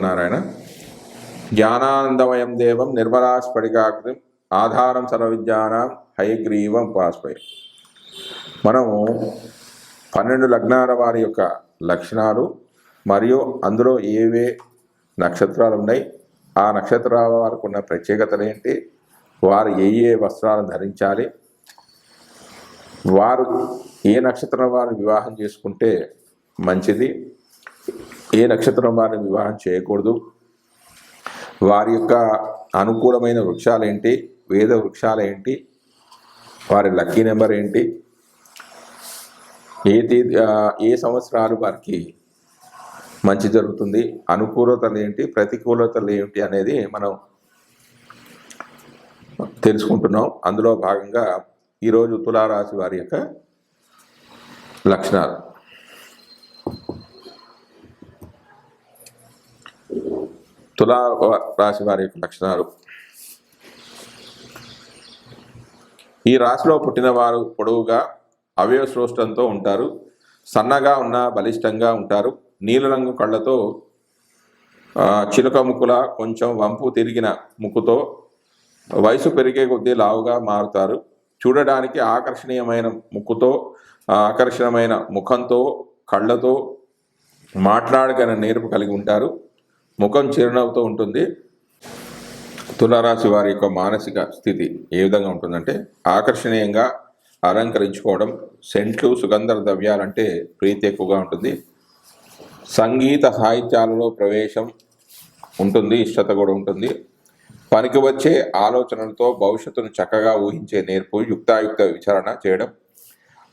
నారాయణ. జ్ఞానానందమయం దేవం నిర్మలా స్ఫటికాకృతి ఆధారం సర్వవిద్యానాం హయగ్రీవం పాస్పై మనము పన్నెండు లగ్నాల వారి యొక్క లక్షణాలు మరియు అందులో ఏవే నక్షత్రాలు ఉన్నాయి ఆ నక్షత్రాల వారికి ఉన్న ప్రత్యేకతలు ఏంటి వారు ఏ ఏ వస్త్రాలను ధరించాలి వారు ఏ నక్షత్రం వారు వివాహం చేసుకుంటే మంచిది ఏ నక్షత్రం వారిని వివాహం చేయకూడదు? వారి యొక్క అనుకూలమైన వృక్షాలు ఏంటి వేద వృక్షాలు ఏంటి వారి లక్కీ నెంబర్ ఏంటి? ఏ తేదీ ఏ సంవత్సరాలు వారికి మంచి జరుగుతుంది? అనుకూలతలు ఏంటి? ప్రతికూలతలు ఏంటి అనేది మనం తెలుసుకుంటున్నాం. అందులో భాగంగా ఈరోజు తులారాశి వారి యొక్క లక్షణాలు. తులా రాశి వారి యొక్క లక్షణాలు. ఈ రాశిలో పుట్టిన వారు పొడవుగా అవయవ శ్రోష్టంతో ఉంటారు. సన్నగా ఉన్న బలిష్టంగా ఉంటారు. నీలరంగు కళ్ళతో చిలుక ముక్కుల కొంచెం వంపు తిరిగిన ముక్కుతో వయసు పెరిగే కొద్దీ లావుగా మారుతారు. చూడడానికి ఆకర్షణీయమైన ముక్కుతో ఆకర్షణమైన ముఖంతో కళ్ళతో మాట్లాడగల నేర్పు కలిగి ఉంటారు. ముఖం చిరునవ్వుతో ఉంటుంది. తులారాశి వారి యొక్క మానసిక స్థితి ఏ విధంగా ఉంటుందంటే ఆకర్షణీయంగా అలంకరించుకోవడం సెంట్లు సుగంధ ద్రవ్యాలంటే ప్రీతి ఎక్కువగా ఉంటుంది. సంగీత సాహిత్యాలలో ప్రవేశం ఉంటుంది ఇష్టత కూడా ఉంటుంది. పనికి వచ్చే ఆలోచనలతో భవిష్యత్తును చక్కగా ఊహించే నేర్పు యుక్తాయుక్త విచారణ చేయడం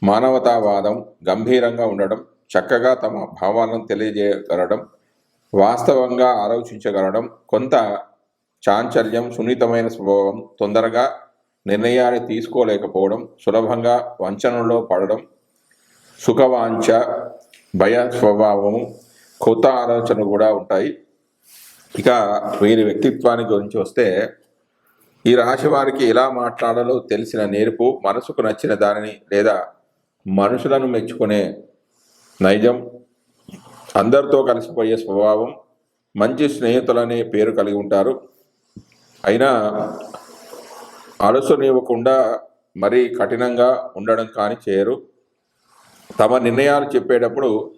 మానవతావాదం గంభీరంగా ఉండడం చక్కగా తమ భావాలను తెలియజేయగలడం వాస్తవంగా ఆలోచించగలడం కొంత చాంచల్యం సున్నితమైన స్వభావం తొందరగా నిర్ణయాన్ని తీసుకోలేకపోవడం సులభంగా వంచనలో పడడం సుఖవాంఛ భయ స్వభావము కొత్త ఆలోచనలు కూడా ఉంటాయి. ఇక వీరి వ్యక్తిత్వాన్ని గురించి వస్తే ఈ రాశి వారికి ఎలా మాట్లాడాలో తెలిసిన నేర్పు మనసుకు నచ్చిన దానిని లేదా మనుషులను మెచ్చుకునే నైజం అందరితో కలిసిపోయే స్వభావం మంచి స్నేహితులనే పేరు కలిగి ఉంటారు. అయినా అలసనివ్వకుండా మరీ కఠినంగా ఉండడం కానీ చేయరు. తమ నిర్ణయాలు చెప్పేటప్పుడు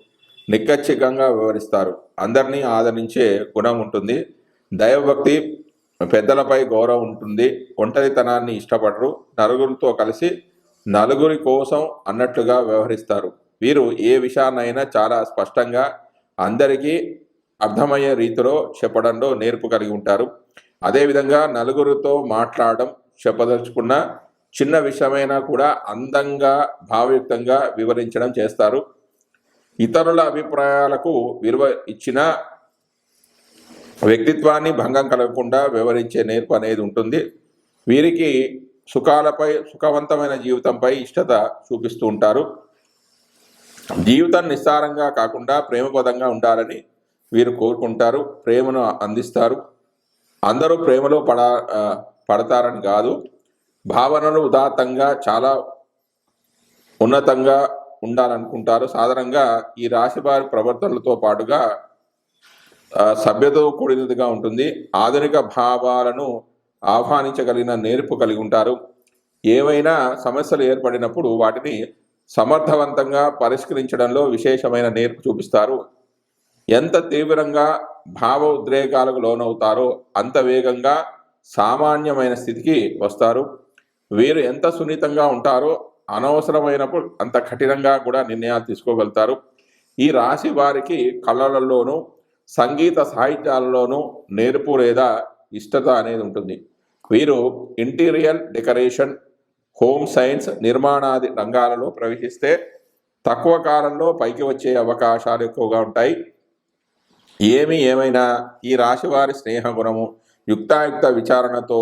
నిక్కచ్చికంగా వివరిస్తారు అందరినీ ఆదరించే గుణం ఉంటుంది. దైవభక్తి పెద్దలపై గౌరవం ఉంటుంది. ఒంటరితనాన్ని ఇష్టపడరు. నలుగురితో కలిసి నలుగురి కోసం అన్నట్లుగా వ్యవహరిస్తారు. వీరు ఏ విషయాన్నైనా చాలా స్పష్టంగా అందరికీ అర్థమయ్యే రీతిలో చెప్పడంలో నేర్పు కలిగి ఉంటారు. అదేవిధంగా నలుగురితో మాట్లాడడం చెప్పదలుచుకున్న చిన్న విషయమైనా కూడా అందంగా భావయుక్తంగా వివరించడం చేస్తారు. ఇతరుల అభిప్రాయాలకు విలువ ఇచ్చిన వ్యక్తిత్వాన్ని భంగం కలగకుండా వివరించే నేర్పు అనేది ఉంటుంది. వీరికి సుఖాలపై సుఖవంతమైన జీవితంపై ఇష్టత చూపిస్తూ ఉంటారు. జీవితం నిస్సారంగా కాకుండా ప్రేమపదంగా ఉండాలని వీరు కోరుకుంటారు ప్రేమను అందిస్తారు. అందరూ ప్రేమలో పడ పడతారని కాదు భావనలు ఉదాత్తంగా చాలా ఉన్నతంగా ఉండాలనుకుంటారు. సాధారణంగా ఈ రాశి వారి ప్రవర్తనలతో పాటుగా సభ్యతో కూడినదిగా ఉంటుంది. ఆధునిక భావాలను ఆహ్వానించగలిగిన నేర్పు కలిగి ఉంటారు. ఏవైనా సమస్యలు ఏర్పడినప్పుడు వాటిని సమర్థవంతంగా పరిష్కరించడంలో విశేషమైన నేర్పు చూపిస్తారు. ఎంత తీవ్రంగా భావ ఉద్రేకాలకు లోనవుతారో అంత వేగంగా సామాన్యమైన స్థితికి వస్తారు. వీరు ఎంత సున్నితంగా ఉంటారో అనవసరమైనప్పుడు అంత కఠినంగా కూడా నిర్ణయాలు తీసుకోగలుగుతారు. ఈ రాశి వారికి కళలలోనూ సంగీత సాహిత్యాలలోనూ నేర్పు లేదా ఇష్టత అనేది ఉంటుంది. వీరు ఇంటీరియర్ డెకరేషన్ హోమ్ సైన్స్ నిర్మాణాది రంగాలలో ప్రవేశిస్తే తక్కువ కాలంలో పైకి వచ్చే అవకాశాలు ఎక్కువగా ఉంటాయి. ఏమి ఏమైనా ఈ రాశివారి స్నేహ గుణము యుక్తాయుక్త విచారణతో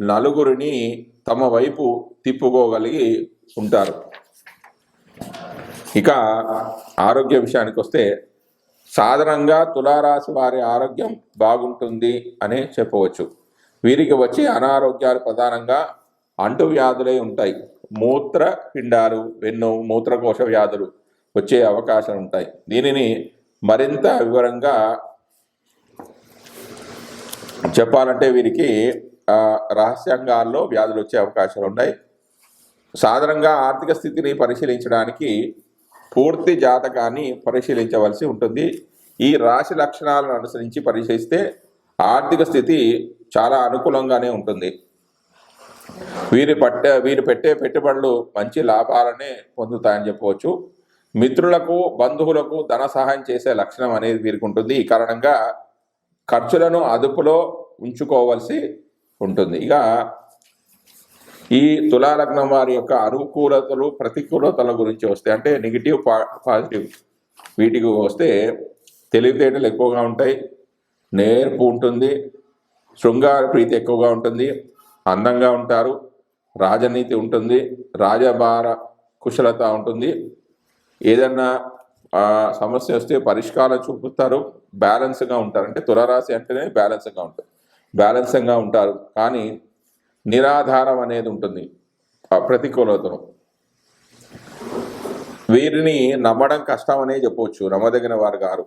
నలుగురిని తమ వైపు తిప్పుకోగలిగి ఉంటారు. ఇక ఆరోగ్య విషయానికి వస్తే సాధారణంగా తులారాశి వారి ఆరోగ్యం బాగుంటుంది అనే చెప్పవచ్చు. వీరికి వచ్చే అనారోగ్యాలు ప్రధానంగా అంటువ్యాధులే ఉంటాయి. మూత్ర పిండాలు వెన్ను మూత్రకోశ వ్యాధులు వచ్చే అవకాశం ఉంటాయి. దీనిని మరింత వివరంగా చెప్పాలంటే వీరికి రహస్యంగాల్లో వ్యాధులు వచ్చే అవకాశాలు ఉన్నాయి. సాధారణంగా ఆర్థిక స్థితిని పరిశీలించడానికి పూర్తి జాతకాన్ని పరిశీలించవలసి ఉంటుంది. ఈ రాశి లక్షణాలను అనుసరించి పరిశీలిస్తే ఆర్థిక స్థితి చాలా అనుకూలంగానే ఉంటుంది. వీరి పట్టే వీరు పెట్టే పెట్టుబడులు మంచి లాభాలనే పొందుతాయని చెప్పవచ్చు. మిత్రులకు బంధువులకు ధన సహాయం చేసే లక్షణం అనేది వీరికి ఉంటుంది. ఈ కారణంగా ఖర్చులను అదుపులో ఉంచుకోవలసి ఉంటుంది. ఇక ఈ తులాలగ్నం వారి యొక్క అనుకూలతలు ప్రతికూలతల గురించి వస్తే అంటే నెగిటివ్ పాజిటివ్ వీటికి వస్తే తెలివితేటలు ఎక్కువగా ఉంటాయి. నేర్పు ఉంటుంది. శృంగార ప్రీతి ఎక్కువగా ఉంటుంది. అందంగా ఉంటారు. రాజనీతి ఉంటుంది రాజభార కుశలత ఉంటుంది. ఏదన్నా సమస్య వస్తే పరిష్కారం చూపుతారు బ్యాలెన్స్గా ఉంటారు. అంటే తులరాశి అంటేనే బ్యాలెన్స్గా ఉంటుంది బ్యాలెన్స్గా ఉంటారు. కానీ నిరాధారం అనేది ఉంటుంది. ప్రతికూలతను వీరిని నమ్మడం కష్టం అనే చెప్పవచ్చు. నమ్మదగిన వారు గారు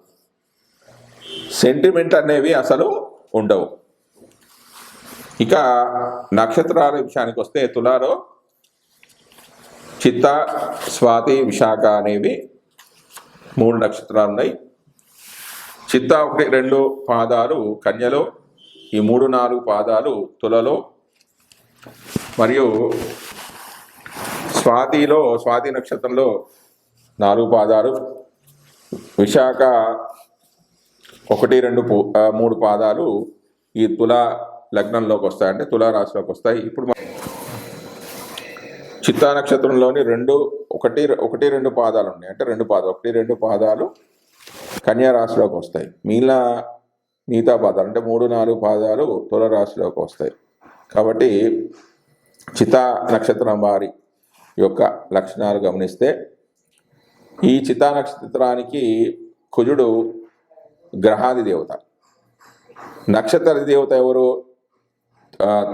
సెంటిమెంట్ అనేవి అసలు ఉండవు. ఇక నక్షత్రాల విషయానికి వస్తే తులాలో చిత్త స్వాతి విశాఖ అనేవి మూడు నక్షత్రాలు ఉన్నాయి చిత్త ఒకటి రెండు పాదాలు కన్యలో ఈ మూడు నాలుగు పాదాలు తులలో. మరియు స్వాతిలో స్వాతి నక్షత్రంలో నాలుగు పాదాలు. విశాఖ ఒకటి రెండు మూడు పాదాలు ఈ తుల లగ్నంలోకి వస్తాయి అంటే రాశిలోకి వస్తాయి. ఇప్పుడు చిత్తా నక్షత్రంలోని రెండు ఒకటి ఒకటి రెండు పాదాలు ఉన్నాయి. అంటే రెండు పాదాలు ఒకటి రెండు పాదాలు కన్యారాశిలోకి వస్తాయి. మిగిలిన మిగతా పాదాలు అంటే మూడు నాలుగు పాదాలు తుల రాశిలోకి వస్తాయి. కాబట్టి చితా నక్షత్రం వారి యొక్క లక్షణాలు గమనిస్తే ఈ చితా నక్షత్రానికి కుజుడు గ్రహాది దేవత. నక్షత్ర దేవత ఎవరు? ఆ,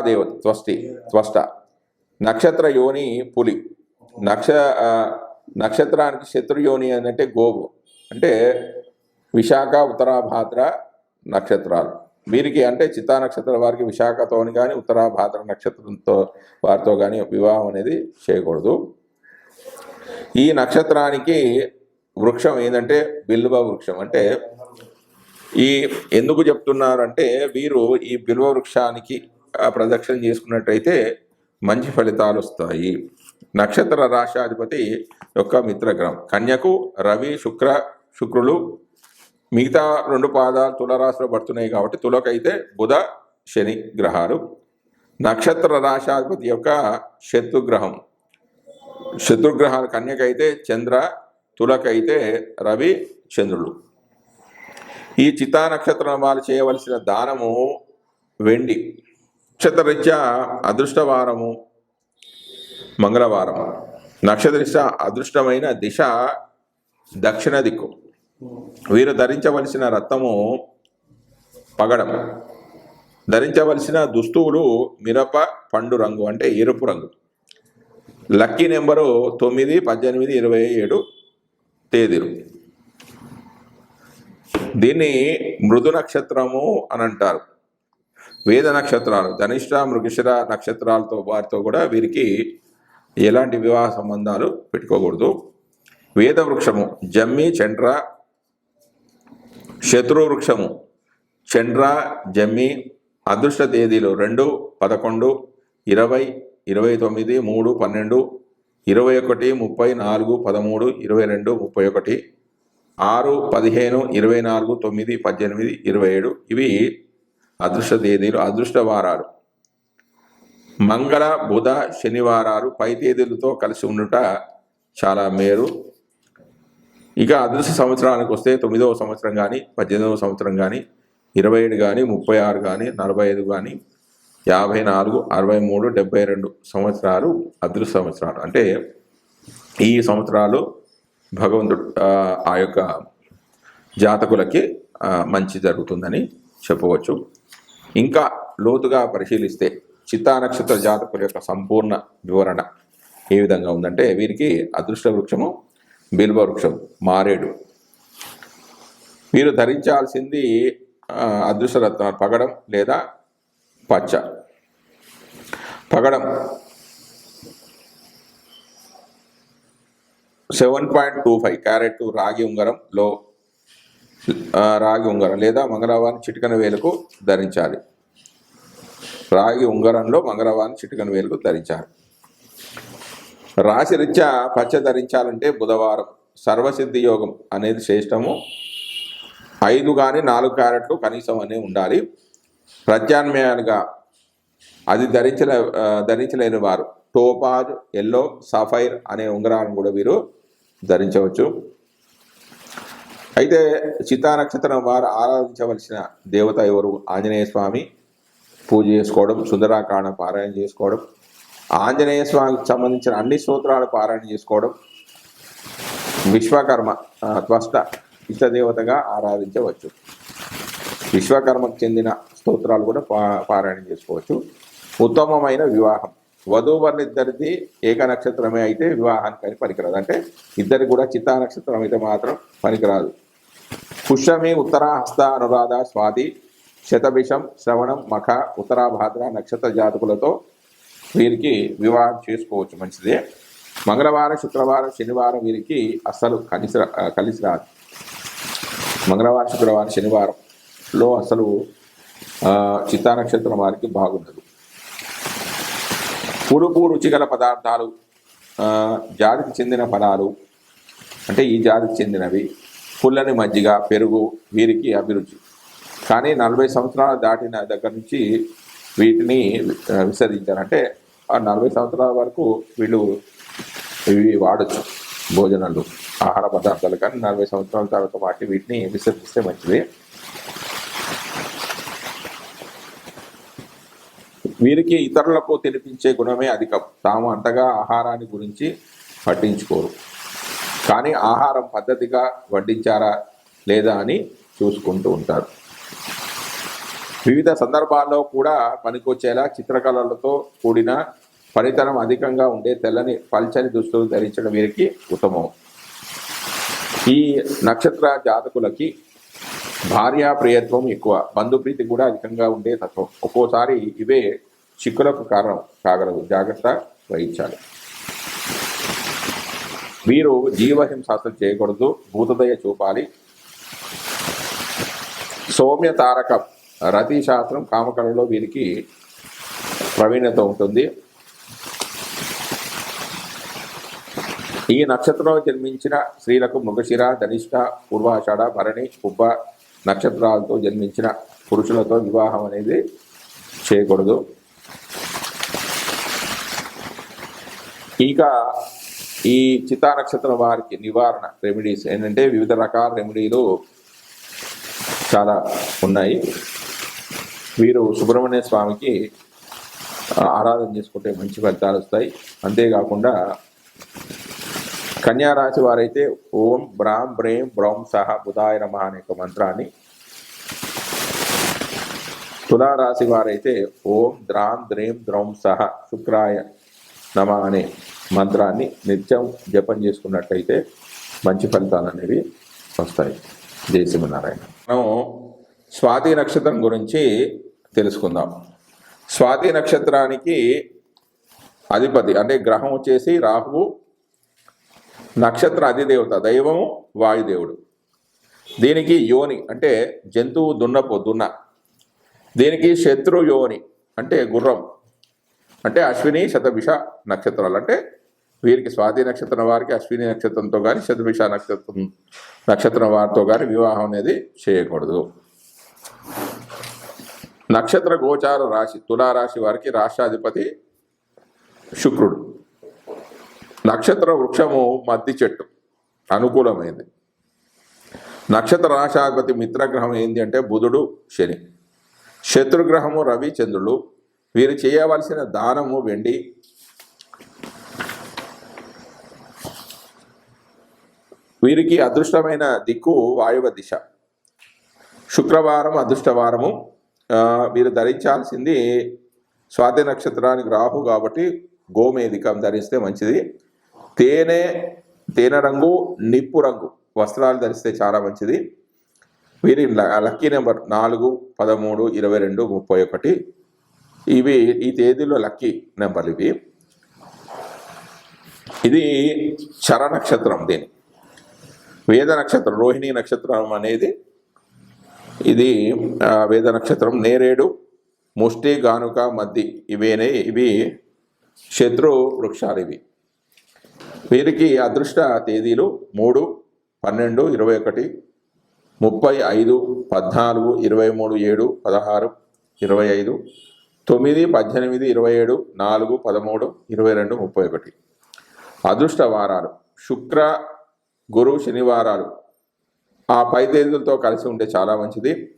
దేవత త్వష్టి త్వష్ట. నక్షత్ర యోని పులి. నక్ష నక్షత్రానికి శత్రు యోని అంటే గోవు. అంటే విశాఖ ఉత్తరాభాద్ర నక్షత్రాలు. వీరికి అంటే చిత్తా నక్షత్రం వారికి విశాఖతోని కానీ ఉత్తరాభాద్ర నక్షత్రంతో వారితో కానీ వివాహం అనేది చేయకూడదు. ఈ నక్షత్రానికి వృక్షం ఏంటంటే బిల్వ వృక్షం. అంటే ఈ ఎందుకు చెప్తున్నారంటే వీరు ఈ బిల్వ వృక్షానికి ప్రదక్షిణ చేసుకున్నట్టయితే మంచి ఫలితాలు వస్తాయి. నక్షత్ర రాశాధిపతి యొక్క మిత్రగ్రహం. కన్యకు రవి శుక్ర శుక్రులు మిగతా రెండు పాదాలు తులరాశిలో పడుతున్నాయి కాబట్టి తులకైతే బుధ శని గ్రహాలు. నక్షత్ర రాశాధిపతి యొక్క శత్రుగ్రహం శత్రుగ్రహాలు కన్యకైతే చంద్ర తులకైతే రవి చంద్రుడు ఈ చితా నక్షత్రం వాళ్ళు చేయవలసిన దానము వెండి. నక్షత్రరీత్యా అదృష్టవారము మంగళవారం నక్షత్రరీత్యా అదృష్టమైన దిశ దక్షిణ దిక్కు. వీరు ధరించవలసిన రత్నము పగడం. ధరించవలసిన దుస్తువులు మిరప పండు రంగు అంటే ఎరుపు రంగు. లక్కీ నెంబరు తొమ్మిది పద్దెనిమిది ఇరవై ఏడు తేదీలు. దీన్ని మృదు నక్షత్రము అని అంటారు వేద నక్షత్రాలు ధనిష్ట మృగశిర నక్షత్రాలతో వారితో కూడా వీరికి ఎలాంటి వివాహ సంబంధాలు పెట్టుకోకూడదు. వేద వృక్షము జమ్మి చండ్ర శత్రు వృక్షము చండ్ర జమ్మి అదృష్ట తేదీలు రెండు పదకొండు ఇరవై ఇరవై తొమ్మిది మూడు పన్నెండు ఇరవై ఒకటి ముప్పై నాలుగు పదమూడు ఇరవై రెండు ముప్పై ఒకటి. ఆరు పదిహేను ఇరవై నాలుగు తొమ్మిది పద్దెనిమిది ఇరవై ఏడు. ఇవి అదృష్ట తేదీలు అదృష్ట వారాలు. మంగళ బుధ శనివారాలు పై తేదీలతో కలిసి ఉండుట చాలా మేరు ఇక అదృష్ట సంవత్సరానికి వస్తే తొమ్మిదవ సంవత్సరం కానీ పద్దెనిమిదవ సంవత్సరం కానీ ఇరవై ఏడు కానీ ముప్పై ఆరు కానీ నలభై ఐదు కానీ యాభై నాలుగు అరవై మూడు డెబ్బై రెండు సంవత్సరాలు అదృష్ట సంవత్సరాలు. అంటే ఈ సంవత్సరాలు భగవంతుడు ఆ, యొక్క జాతకులకి మంచి జరుగుతుందని చెప్పవచ్చు. ఇంకా లోతుగా పరిశీలిస్తే చిత్తా నక్షత్ర జాతకుల యొక్క సంపూర్ణ వివరణ ఏ విధంగా ఉందంటే వీరికి అదృష్ట వృక్షము బిల్వ వృక్షం మారేడు. వీరు ధరించాల్సింది అదృష్టరత్న పగడం లేదా పచ్చ. పగడం seven point two five carat రాగి ఉంగరంలో రాగి ఉంగరం లేదా మంగళవారం చిటికన వేలకు ధరించాలి. రాగి ఉంగరంలో మంగళవారం చిటికన వేలకు ధరించాలి. రాశిరీత్యా పచ్చ ధరించాలంటే బుధవారం. సర్వసిద్ధి యోగం అనేది శ్రేష్టము. ఐదు కానీ నాలుగు క్యారెట్లు కనీసం అనే ఉండాలి. ప్రత్యామ్నాయాలుగా అది ధరించలే ధరించలేని వారు టోపాజ్ ఎల్లో సఫైర్ అనే ఉంగరాలను కూడా వీరు ధరించవచ్చు. అయితే చిత్తా నక్షత్రం వారు ఆరాధించవలసిన దేవత ఎవరు? ఆంజనేయ స్వామి పూజ చేసుకోవడం సుందరాకాండ పారాయణ చేసుకోవడం ఆంజనేయ స్వామికి సంబంధించిన అన్ని సూత్రాలు పారాయణ చేసుకోవడం విశ్వకర్మ త్వష్ట ఇష్టదేవతగా ఆరాధించవచ్చు. విశ్వకర్మకు చెందిన స్తోత్రాలు కూడా పా పారాయణ చేసుకోవచ్చు. ఉత్తమమైన వివాహం. వధూవరులిద్దరిది ఏక నక్షత్రమే అయితే వివాహానికి అని పనికిరాదు. అంటే ఇద్దరికి కూడా చిత్తా నక్షత్రం అయితే మాత్రం పనికిరాదు. పుష్యమి ఉత్తర హస్త అనురాధ స్వాతి శతభిషం శ్రవణం మఖ ఉత్తరాభాద్ర నక్షత్ర జాతకులతో వీరికి వివాహం చేసుకోవచ్చు మంచిదే. మంగళవారం శుక్రవారం శనివారం వీరికి అస్సలు కలిసి రా- కలిసి రాదు. మంగళవారం శుక్రవారం శనివారంలో అసలు చిత్తా నక్షత్రం వారికి బాగుండదు. పులుపు రుచిగల పదార్థాలు జాతికి చెందిన ఫలాలు అంటే ఈ జాతికి చెందినవి పుల్లని మజ్జిగ పెరుగు వీరికి అభిరుచి. కానీ నలభై సంవత్సరాలు దాటిన దగ్గర నుంచి వీటిని విసర్జించారు అంటే ఆ నలభై సంవత్సరాల వరకు వీళ్ళు ఇవి వాడచ్చు భోజనాలు ఆహార పదార్థాలు. కానీ నలభై సంవత్సరాల తర్వాత వాటి వీటిని విసర్జిస్తే మంచిది. వీరికి ఇతరులకు తినిపించే గుణమే అధికం. తాము అంతగా ఆహారాన్ని గురించి పట్టించుకోరు. కానీ ఆహారం పద్ధతిగా వడ్డించారా లేదా అని చూసుకుంటూ ఉంటారు. వివిధ సందర్భాల్లో కూడా పనికొచ్చేలా చిత్రకళలతో కూడిన పనితనం అధికంగా ఉండే తెల్లని పల్చని దుస్తులు ధరించడం వీరికి ఉత్తమం. ఈ నక్షత్ర జాతకులకి భార్యా ప్రియత్వం ఎక్కువ. బంధుప్రీతి కూడా అధికంగా ఉండే తత్వం. ఒక్కోసారి ఇవే చిక్కులకు కారణం. కాగలదు జాగ్రత్త వహించాలి. వీరు జీవహింస అసలు చేయకూడదు. భూతదయ చూపాలి. సౌమ్య తారకం. రతి శాస్త్రం కామకళలో వీరికి ప్రవీణత ఉంటుంది. ఈ నక్షత్రంలో జన్మించిన స్త్రీలకు మృగశిర ధనిష్ట పూర్వాషాఢ భరణి కుబ్బ నక్షత్రాలతో జన్మించిన పురుషులతో వివాహం అనేది చేయకూడదు. ఇక ఈ చిత్తా నక్షత్రం వారికి నివారణ రెమెడీస్ ఏంటంటే వివిధ రకాల రెమెడీలు చాలా ఉన్నాయి. వీరు సుబ్రహ్మణ్య స్వామికి ఆరాధన చేసుకుంటే మంచి ఫలితాలు వస్తాయి. అంతేకాకుండా కన్యా రాశి వారైతే ఓం బ్రాం బ్రేం బ్రౌం సహ బుధాయ నమ అనే ఒక మంత్రాన్ని తులారాశి వారైతే ఓం ద్రాం ద్రేం ద్రౌం సహ శుక్రాయ నమ అనే మంత్రాన్ని నిత్యం జపం చేసుకున్నట్టయితే మంచి ఫలితాలు అనేవి వస్తాయి. జయ సింహనారాయణ మనం స్వాతి నక్షత్రం గురించి తెలుసుకుందాం. స్వాతి నక్షత్రానికి అధిపతి అంటే గ్రహం వచ్చేసి రాహువు నక్షత్ర అధిదేవత దైవము వాయుదేవుడు. దీనికి యోని అంటే జంతువు దున్నపో దున్న. దీనికి శత్రు యోని అంటే గుర్రం. అంటే అశ్విని శతభిష నక్షత్రాలు. అంటే వీరికి స్వాతి నక్షత్రం వారికి అశ్విని నక్షత్రంతో కానీ శతభిష నక్షత్రం నక్షత్రం వారితో కానీ వివాహం అనేది చేయకూడదు. నక్షత్ర గోచార రాశి తులారాశి వారికి రాష్ట్రాధిపతి శుక్రుడు. నక్షత్ర వృక్షము మద్ది చెట్టు అనుకూలమైంది. నక్షత్ర రాశాధిపతి మిత్రగ్రహం ఏంటి అంటే బుధుడు శని. శత్రుగ్రహము రవి చంద్రుడు. వీరు చేయవలసిన దానము వెండి. వీరికి అదృష్టమైన దిక్కు వాయువ దిశ. శుక్రవారం అదృష్టవారము. వీరు ధరించాల్సింది స్వాతి నక్షత్రానికి రాహు కాబట్టి గోమేధికం ధరిస్తే మంచిది. తేనె తేనె రంగు నిప్పు రంగు వస్త్రాలు ధరిస్తే చాలా మంచిది. వీరి లక్కీ నెంబర్ నాలుగు పదమూడు ఇరవై రెండు ముప్పై ఒకటి. ఇవి ఈ తేదీలో లక్కీ నెంబర్లు ఇవి. ఇది చర నక్షత్రం దీని. వేద నక్షత్రం రోహిణి నక్షత్రం అనేది ఇది వేద నక్షత్రం. నేరేడు ముష్టి గానుక మద్ది ఇవేనే ఇవి శత్రు వృక్షాలు ఇవి. వీరికి అదృష్ట తేదీలు మూడు పన్నెండు ఇరవై ఒకటి ముప్పై ఐదు పద్నాలుగు ఇరవై మూడు ఏడు పదహారు ఇరవై ఐదు తొమ్మిది పద్దెనిమిది ఇరవై ఏడు నాలుగు పదమూడు ఇరవై రెండు ముప్పై ఒకటి. అదృష్ట వారాలు శుక్ర గురు శనివారాలు. ఆ పై తేదీలతో కలిసి ఉంటే చాలా మంచిది.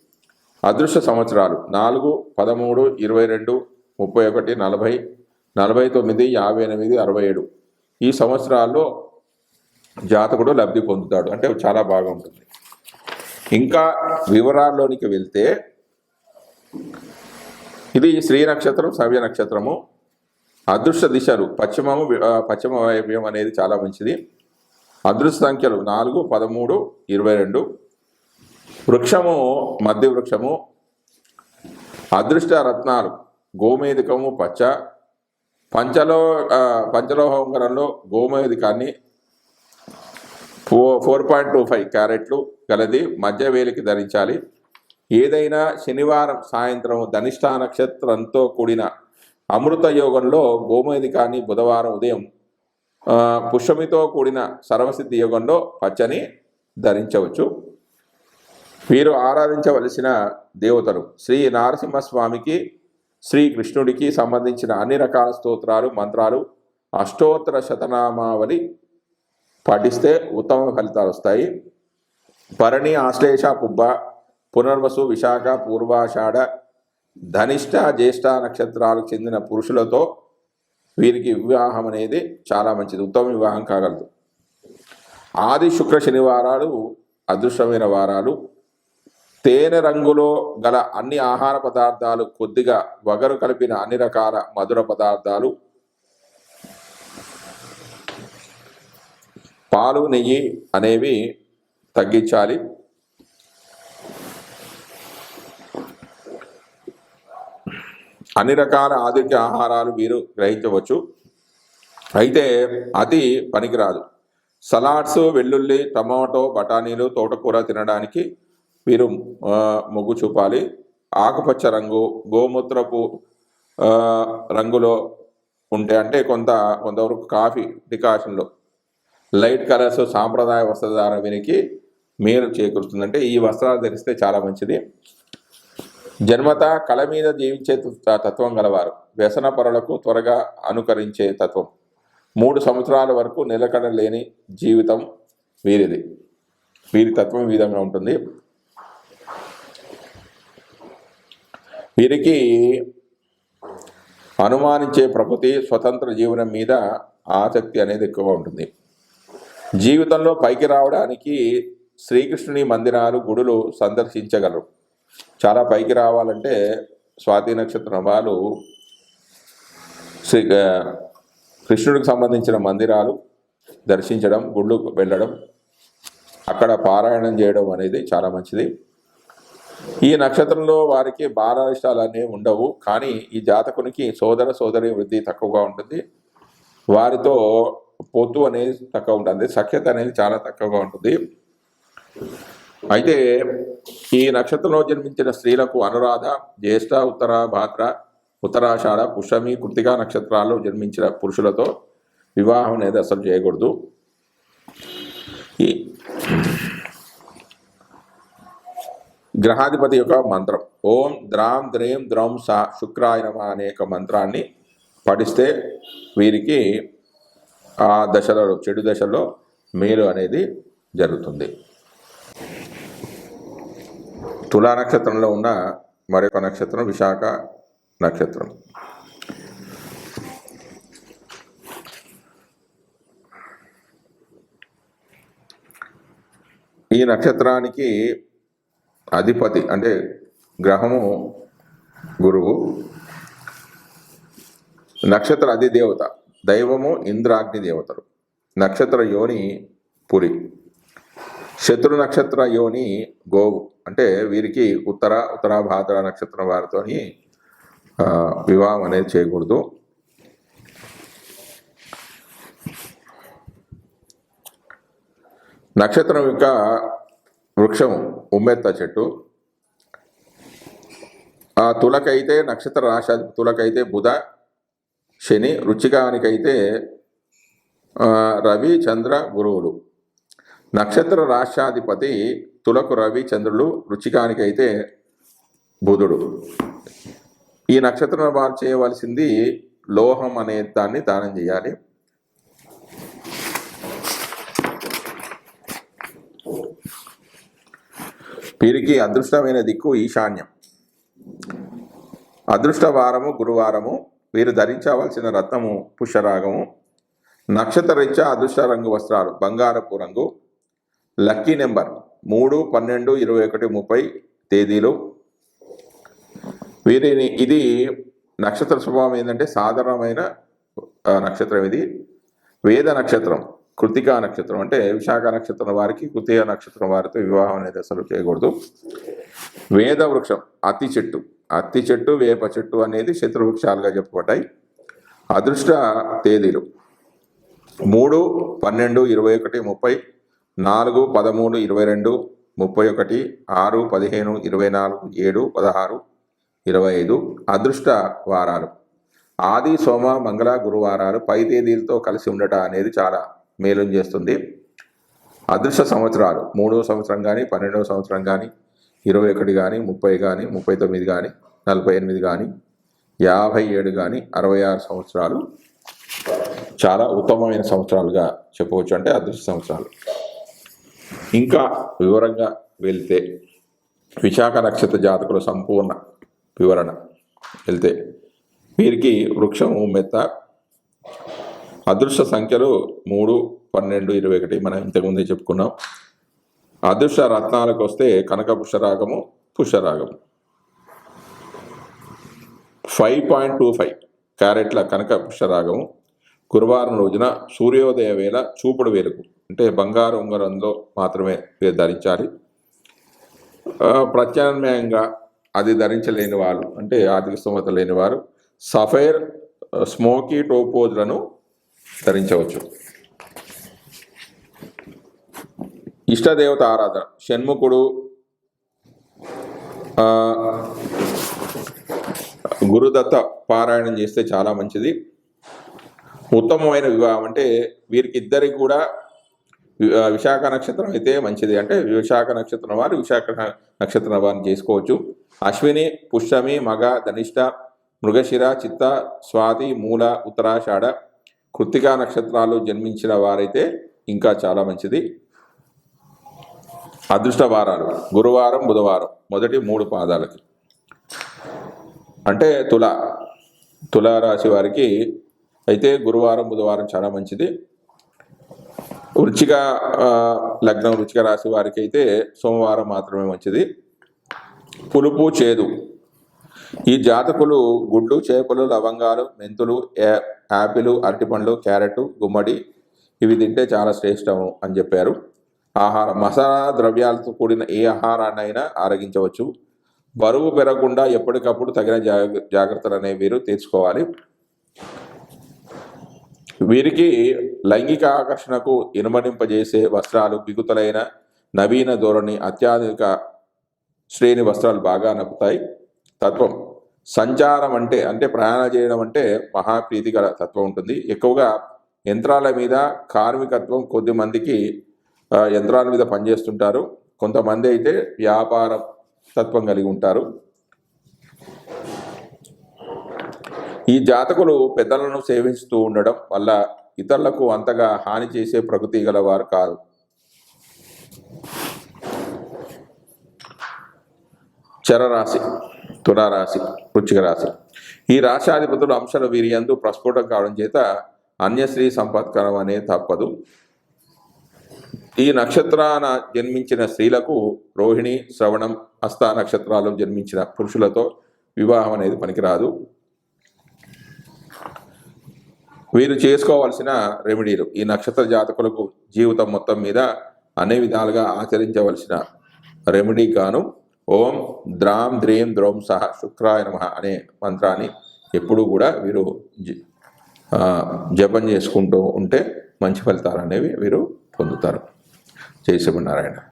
అదృష్ట సంవత్సరాలు. నాలుగు పదమూడు ఇరవై రెండు ముప్పై ఒకటి నలభై నలభై తొమ్మిది యాభై ఎనిమిది అరవై ఏడు. ఈ సంవత్సరాల్లో జాతకుడు లబ్ధి పొందుతాడు. అంటే చాలా బాగుంటుంది. ఇంకా వివరాల్లోనికి వెళ్తే ఇది శ్రీ నక్షత్రం సవ్య నక్షత్రము. అదృష్ట దిశలు పశ్చిమము పశ్చిమ వైవ్యం అనేది చాలా మంచిది. అదృష్ట సంఖ్యలు నాలుగు పదమూడు ఇరవై రెండు. వృక్షము మధ్య వృక్షము. అదృష్ట రత్నాలు గోమేధికము పచ్చ. పంచలో పంచలోహ ఉంగరంలో గోమేధికాన్ని four four point two five క్యారెట్లు గలది. మధ్య వేలికి ధరించాలి. ఏదైనా శనివారం సాయంత్రం ధనిష్టా నక్షత్రంతో కూడిన అమృత యోగంలో కానీ బుధవారం ఉదయం పుష్పమితో కూడిన సర్వసిద్ధి యోగంలో పచ్చని ధరించవచ్చు. వీరు ఆరాధించవలసిన దేవతలు శ్రీ నరసింహస్వామికి శ్రీకృష్ణుడికి సంబంధించిన అన్ని రకాల స్తోత్రాలు మంత్రాలు అష్టోత్తర శతనామావళి పాటిస్తే ఉత్తమ ఫలితాలు వస్తాయి. భరణి ఆశ్లేష పుబ్బ పునర్వసు విశాఖ పూర్వాషాఢ ధనిష్ట జ్యేష్ఠ నక్షత్రాలకు చెందిన పురుషులతో వీరికి వివాహం అనేది చాలా మంచిది. ఉత్తమ వివాహం కాగలదు. ఆది శుక్ర శనివారాలు అదృష్టమైన వారాలు. తేనె రంగులో గల అన్ని ఆహార పదార్థాలు కొద్దిగా వగరు కలిపిన అన్ని రకాల మధుర పదార్థాలు. పాలు నెయ్యి అనేవి తగ్గించాలి. అన్ని రకాల ఆధునిక ఆహారాలు వీరు గ్రహించవచ్చు. అయితే అది పనికిరాదు. సలాడ్స్ వెల్లుల్లి టమాటో బఠానీలు తోటకూర తినడానికి వీరు మొగ్గు చూపాలి. ఆకుపచ్చ రంగు గోమూత్రపు రంగులో ఉంటే అంటే కొంత కొంతవరకు కాఫీ డికాషన్లో. లైట్ కలర్స్ సాంప్రదాయ వస్త్రధారణ వీరికి మేలు చేకూరుతుందంటే అంటే ఈ వస్త్రాలు ధరిస్తే చాలా మంచిది. జన్మత కళ మీద జీవించే తత్వం గలవారు. వ్యసన పొరలకు త్వరగా అనుకరించే తత్వం. మూడు సంవత్సరాల వరకు నిలకడ లేని జీవితం వీరిది. వీరి తత్వం ఈ విధంగా ఉంటుంది. వీరికి అనుమానించే ప్రకృతి స్వతంత్ర జీవనం మీద ఆసక్తి అనేది ఎక్కువగా ఉంటుంది. జీవితంలో పైకి రావడానికి శ్రీకృష్ణుని మందిరాలు గుడులు సందర్శించగలరు. చాలా పైకి రావాలంటే స్వాతి నక్షత్రం వాళ్ళు శ్రీ కృష్ణుడికి సంబంధించిన మందిరాలు దర్శించడం గుళ్ళు వెళ్ళడం అక్కడ పారాయణం చేయడం అనేది చాలా మంచిది. ఈ నక్షత్రంలో వారికి బాలారిష్టాలు అనేవి ఉండవు కానీ ఈ జాతకునికి సోదర సోదరి వృద్ధి తక్కువగా ఉంటుంది. వారితో పొత్తు అనేది తక్కువ ఉంటుంది సఖ్యత అనేది చాలా తక్కువగా ఉంటుంది. అయితే ఈ నక్షత్రంలో జన్మించిన స్త్రీలకు అనురాధ జ్యేష్ఠ ఉత్తర భాద్ర ఉత్తరాషాఢ పుష్యమి కృతికా నక్షత్రాల్లో జన్మించిన పురుషులతో వివాహం అనేది అసలు చేయకూడదు. ఈ గ్రహాధిపతి యొక్క మంత్రం ఓం ద్రాం ద్రేం ద్రౌం సా శుక్రాయ నమ అనే యొక్క మంత్రాన్ని పఠిస్తే వీరికి ఆ దశలలో చెడు దశలో మేలు అనేది జరుగుతుంది. తులా నక్షత్రంలో ఉన్న మరొక నక్షత్రం విశాఖ నక్షత్రం. ఈ నక్షత్రానికి అధిపతి అంటే గ్రహము గురువు. నక్షత్ర అధిదేవత దైవము ఇంద్రాగ్ని దేవతలు. నక్షత్ర యోని పురి. శత్రు నక్షత్ర యోని గోవు. అంటే వీరికి ఉత్తర ఉత్తరాభాద్ర నక్షత్రం వారితోని వివాహం అనేది చేయకూడదు. నక్షత్రం యొక్క వృక్షం ఉమ్మెత్త చెట్టు. ఆ తులకైతే నక్షత్ర రాశి తులకైతే బుధ శని రుచికానికైతే రవి చంద్ర గురువులు. నక్షత్ర రాష్ట్రాధిపతి తులకు రవి చంద్రులు రుచికానికైతే బుధుడు. ఈ నక్షత్రం వారు చేయవలసింది లోహం అనే దాన్ని దానం చేయాలి. వీరికి అదృష్టమైన దిక్కు ఈశాన్యం. అదృష్టవారము గురువారము వీరు ధరించవలసిన రత్నము పుష్యరాగము నక్షత్రరీత్యా అదృష్ట రంగు వస్త్రాలు బంగారపు రంగు లక్కీ నెంబర్ మూడు పన్నెండు ఇరవై ఒకటి ముప్పై తేదీలు. వీరిని ఇది నక్షత్ర స్వభావం ఏంటంటే సాధారణమైన నక్షత్రం ఇది. వేద నక్షత్రం కృతికా నక్షత్రం అంటే విశాఖ నక్షత్రం వారికి కృతిక నక్షత్రం వారితో వివాహం అనేది అసలు చేయకూడదు. వేద వృక్షం అత్తి చెట్టు. అత్తి చెట్టు వేప చెట్టు అనేది శత్రువృక్షాలుగా చెప్పబడ్డాయి. అదృష్ట తేదీలు మూడు పన్నెండు ఇరవై ఒకటి ముప్పై నాలుగు పదమూడు ఇరవై రెండు ముప్పై ఒకటి ఆరు పదిహేను ఇరవై నాలుగు ఏడు పదహారు ఇరవై ఐదు అదృష్ట వారాలు. ఆది సోమ మంగళ గురువారాలు పై తేదీలతో కలిసి ఉండటం అనేది చాలా మేలు చేస్తుంది. అదృష్ట సంవత్సరాలు మూడో సంవత్సరం కానీ పన్నెండవ సంవత్సరం కానీ ఇరవై ఒకటి కానీ ముప్పై కానీ ముప్పై తొమ్మిది కానీ నలభై ఎనిమిది కానీ యాభై ఏడు కానీ అరవై ఆరు సంవత్సరాలు చాలా ఉత్తమమైన సంవత్సరాలుగా చెప్పవచ్చు అంటే అదృష్ట సంవత్సరాలు. ఇంకా వివరంగా వెళ్తే విశాఖ నక్షత్ర జాతకుల సంపూర్ణ వివరణ వెళ్తే వీరికి వృక్షం మెత్త అదృష్ట సంఖ్యలు మూడు పన్నెండు ఇరవై ఒకటి. మనం ఇంతకుముందే చెప్పుకున్నాం. అదృష్ట రత్నాలకు వస్తే కనక పుష్యరాగము పుష్యరాగము. ఫైవ్ పాయింట్ టూ ఫైవ్ క్యారెట్ల కనక పుష్యరాగము. గురువారం రోజున సూర్యోదయ వేళ చూపుడు వేలకు. అంటే బంగారు ఉంగరంలో మాత్రమే ధరించాలి. ప్రత్యామ్నాయంగా అది ధరించలేని వాళ్ళు అంటే ఆర్థిక స్తోమత లేని వారు సఫైర్ స్మోకీ టోపోజ్లను ధరించవచ్చు. ఇష్టదేవత ఆరాధన షణ్ముఖుడు గురుదత్త పారాయణం చేస్తే చాలా మంచిది. ఉత్తమమైన వివాహం అంటే వీరికి ఇద్దరికి కూడా విశాఖ నక్షత్రం అయితే మంచిది. అంటే విశాఖ నక్షత్రం వారు విశాఖ నక్షత్రం వారిని చేసుకోవచ్చు. అశ్విని పుష్యమి మగ ధనిష్ట మృగశిర చిత్త స్వాతి మూల ఉత్తరాషాఢ కృత్తికా నక్షత్రాలు జన్మించిన వారైతే ఇంకా చాలా మంచిది. అదృష్ట వారాలు గురువారం బుధవారం మొదటి మూడు పాదాలకి. అంటే తుల తుల రాశి వారికి అయితే గురువారం బుధవారం చాలా మంచిది. వృచ్చిక లగ్నం వృచ్చిక రాశి వారికి అయితే సోమవారం మాత్రమే మంచిది. పులుపు చేదు. ఈ జాతకులు గుడ్లు చేపలు లవంగాలు మెంతులు యా- యాపిల్ అరటిపండ్లు క్యారెట్ గుమ్మడి ఇవి తింటే చాలా శ్రేష్టం అని చెప్పారు. ఆహారం మసాలా ద్రవ్యాలతో కూడిన ఏ ఆహారాన్నైనా ఆరగించవచ్చు. బరువు పెరగకుండా ఎప్పటికప్పుడు తగిన జాగ జాగ్రత్తలు అనేవి వీరు తీసుకోవాలి. వీరికి లైంగిక ఆకర్షణకు ఇనుమడింపజేసే వస్త్రాలు బిగుతలైన నవీన ధోరణి అత్యాధునిక శ్రేణి వస్త్రాలు బాగా నప్పుతాయి. తత్వం సంచారం అంటే అంటే ప్రయాణం చేయడం అంటే మహాప్రీతి గల తత్వం ఉంటుంది. ఎక్కువగా యంత్రాల మీద కార్మికత్వం కొద్ది మందికి యంత్రాల మీద పనిచేస్తుంటారు. కొంతమంది అయితే వ్యాపార తత్వం కలిగి ఉంటారు. ఈ జాతకులు పెద్దలను సేవిస్తూ ఉండడం వల్ల ఇతరులకు అంతగా హాని చేసే ప్రకృతి గలవారు కాదు. చరరాశి తులారాశి వృచ్చిక రాశి. ఈ రాశాధిపతులు అంశాలు వీరియందు ప్రస్ఫుటం కావడం చేత అన్యశ్రీ సంపత్కరం అనే తప్పదు. ఈ నక్షత్రాన జన్మించిన స్త్రీలకు రోహిణి శ్రవణం హస్త నక్షత్రాలు జన్మించిన పురుషులతో వివాహం అనేది పనికిరాదు. వీరు చేసుకోవాల్సిన రెమెడీలు ఈ నక్షత్ర జాతకులకు జీవితం మొత్తం మీద అన్ని విధాలుగా ఆచరించవలసిన రెమెడీ గాను ఓం ద్రాం ద్రీం ద్రోం సహ శుక్రాయ నమ అనే మంత్రాన్ని ఎప్పుడూ కూడా వీరు జ- జపం చేసుకుంటూ ఉంటే మంచి ఫలితాలు అనేవి వీరు పొందుతారు. జై శ్రీమన్నారాయణ.